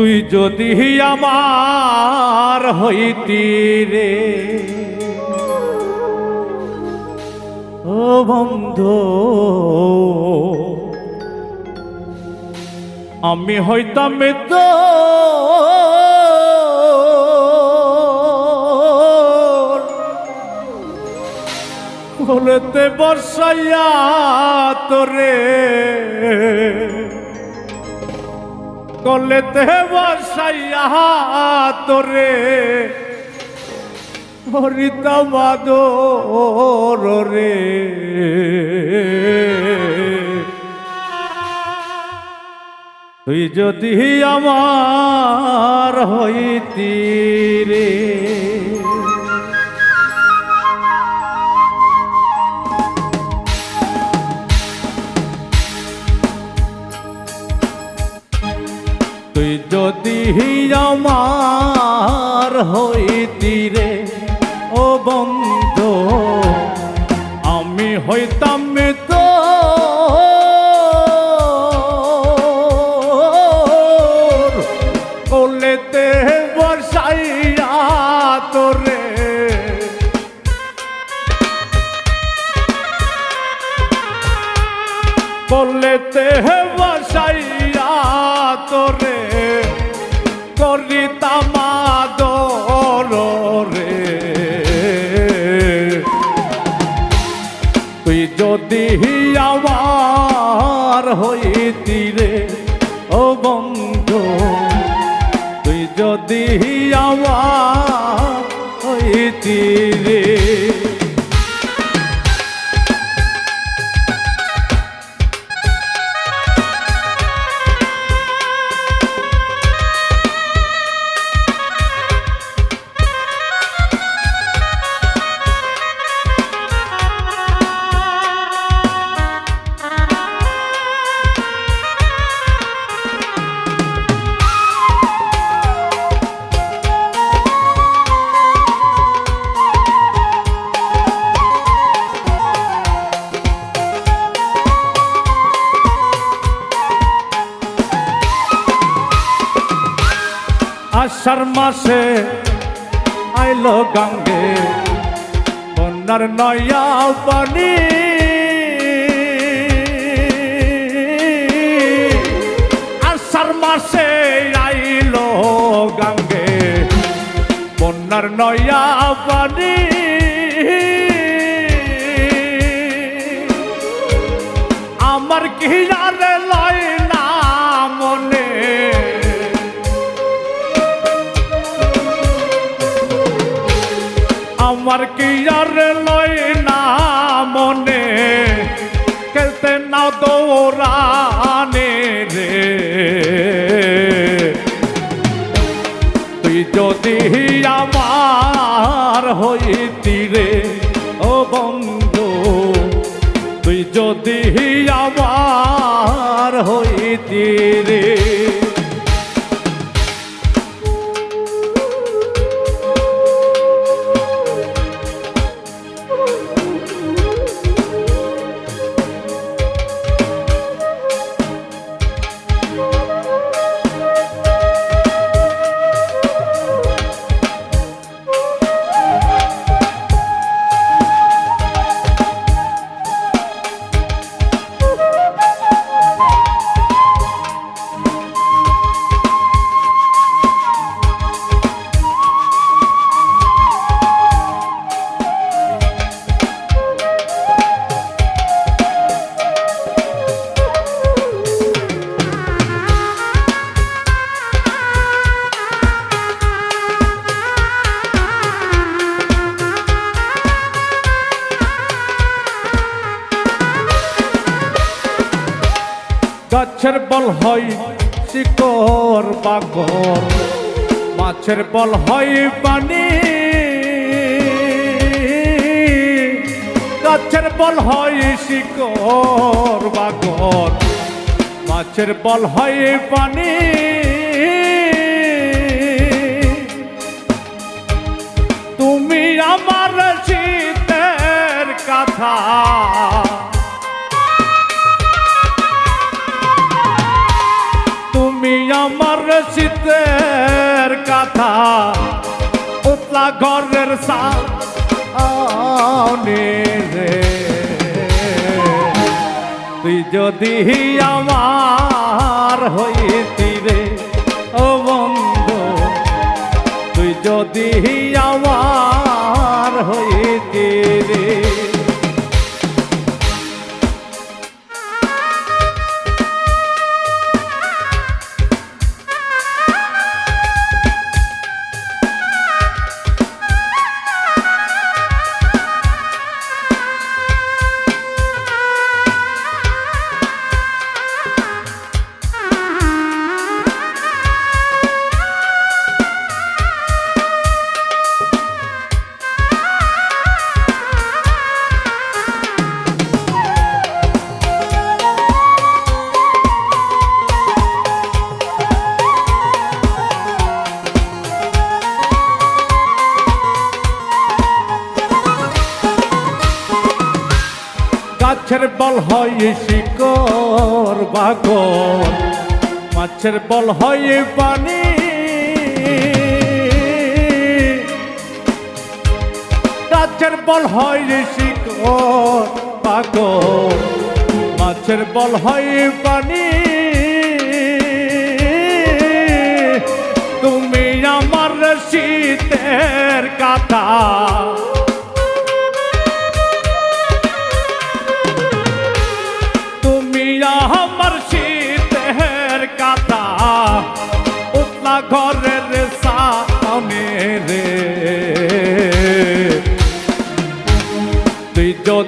তুই যদি আমার হইতি রে। ও বন্ধু আমি হইতাম তো বলেতে বর্ষাইয়া তোরে। কলেতে বসাইয়া তোরে হরিতা রে তুই যদি আমার হইতি রে আমার হইতি রে। ও বন্ধু আমি হইতাম তো। কোলেতে বসাইয়া তোরে। কোলেতে বসাইয়া তোরে। যদি আমার হইতি রে ও বন্ধু তুই যদি আমার হইতি রে। আষাঢ় মাসে আইলো গাঙ্গে। বন্যার নয়া পানি। আষাঢ় মাসে আইলো গাঙ্গে। বন্যার নয়া পানি। আমার কি আর আমার কি আর লয় না মনে? খেলতে না দৌড়ানে রে। তুই যদি আমার হইতি রে, ও বন্ধু, তুই যদি গাছের বল হয় শিকর বাগর। মাছের বল হয় পানি গাছের বল হয় শিকর বাগর। মাছের বল হয় পানি তুমি আমার শীতের কথা প্রেমের সানে রে। তুই যদি আমার হইতি রে ও বন্ধু তুই যদি গাছের বল হয় শিকর বাগর মাছের বল হয় পানি। গাছের বল হয় শিকর বাগর মাছের বল হয় পানি। তুমি আমার শীতের কাটা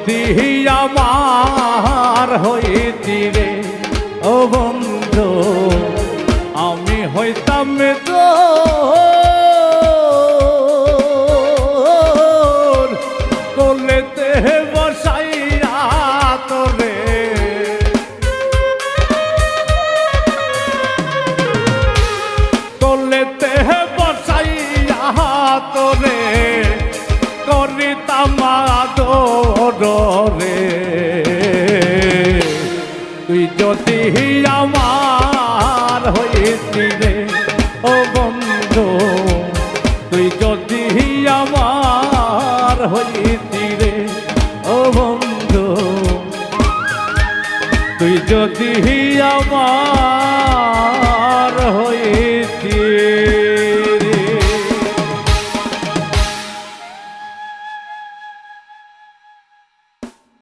তুই আমার হইতি রে ও বন্ধু আমি হইতাম তো তুই যদি আমার হইতি রে ও বন্ধু, তুই যদি আমার হইতি রে ও বন্ধু, তুই যদি আমার